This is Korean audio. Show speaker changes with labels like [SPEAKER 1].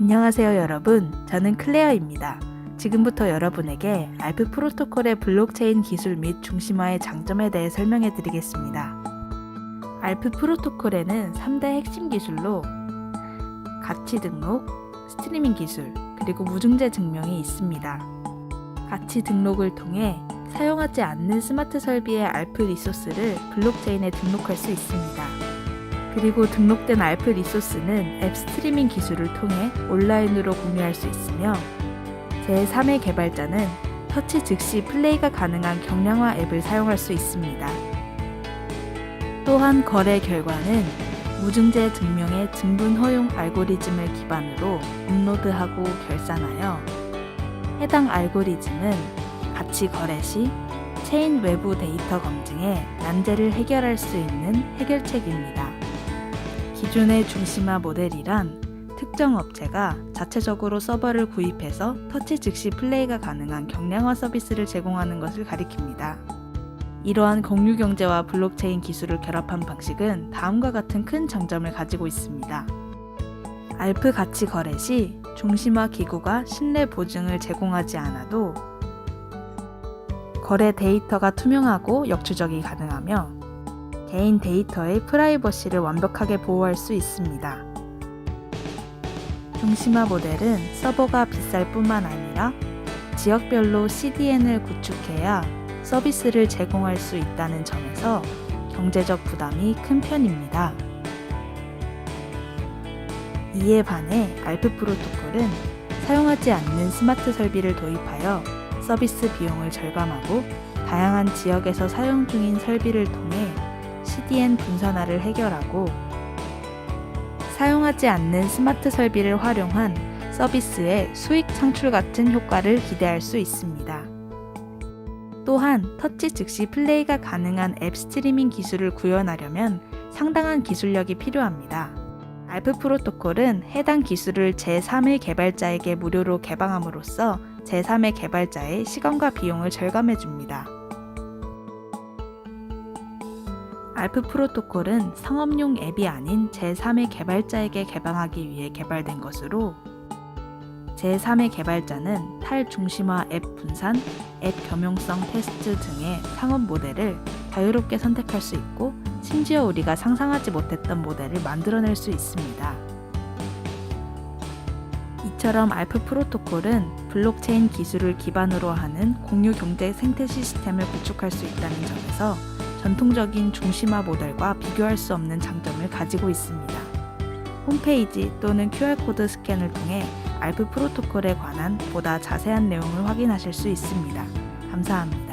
[SPEAKER 1] 안녕하세요 여러분. 저는 클레어입니다. 지금부터 여러분에게 알프 프로토콜의 블록체인 기술 및 중심화의 장점에 대해 설명해 드리겠습니다. 알프 프로토콜에는 3대 핵심 기술로 가치 등록, 스트리밍 기술, 그리고 무중재 증명이 있습니다. 가치 등록을 통해 사용하지 않는 스마트 설비의 알프 리소스를 블록체인에 등록할 수 있습니다. 그리고 등록된 알프 리소스는 앱 스트리밍 기술을 통해 온라인으로 공유할 수 있으며 제3의 개발자는 터치 즉시 플레이가 가능한 경량화 앱을 사용할 수 있습니다. 또한 거래 결과는 무증재 증명의 증분 허용 알고리즘을 기반으로 업로드하고 결산하여 해당 알고리즘은 가치 거래 시 체인 외부 데이터 검증에 난제를 해결할 수 있는 해결책입니다. 기존의 중심화 모델이란 특정 업체가 자체적으로 서버를 구입해서 터치 즉시 플레이가 가능한 경량화 서비스를 제공하는 것을 가리킵니다. 이러한 공유 경제와 블록체인 기술을 결합한 방식은 다음과 같은 큰 장점을 가지고 있습니다. 알프 가치 거래 시 중심화 기구가 신뢰 보증을 제공하지 않아도 거래 데이터가 투명하고 역추적이 가능하며 개인 데이터의 프라이버시를 완벽하게 보호할 수 있습니다. 중심화 모델은 서버가 비쌀 뿐만 아니라 지역별로 CDN을 구축해야 서비스를 제공할 수 있다는 점에서 경제적 부담이 큰 편입니다. 이에 반해 알프 프로토콜은 사용하지 않는 스마트 설비를 도입하여 서비스 비용을 절감하고 다양한 지역에서 사용 중인 설비를 통해 CDN 분산화를 해결하고 사용하지 않는 스마트 설비를 활용한 서비스의 수익 창출 같은 효과를 기대할 수 있습니다. 또한 터치 즉시 플레이가 가능한 앱 스트리밍 기술을 구현하려면 상당한 기술력이 필요합니다. 알프 프로토콜은 해당 기술을 제3의 개발자에게 무료로 개방함으로써 제3의 개발자의 시간과 비용을 절감해 줍니다. 알프 프로토콜은 상업용 앱이 아닌 제3의 개발자에게 개방하기 위해 개발된 것으로 제3의 개발자는 탈중심화 앱 분산, 앱 겸용성 테스트 등의 상업 모델을 자유롭게 선택할 수 있고 심지어 우리가 상상하지 못했던 모델을 만들어낼 수 있습니다. 이처럼 알프 프로토콜은 블록체인 기술을 기반으로 하는 공유 경제 생태 시스템을 구축할 수 있다는 점에서 전통적인 중심화 모델과 비교할 수 없는 장점을 가지고 있습니다. 홈페이지 또는 QR코드 스캔을 통해 알프 프로토콜에 관한 보다 자세한 내용을 확인하실 수 있습니다. 감사합니다.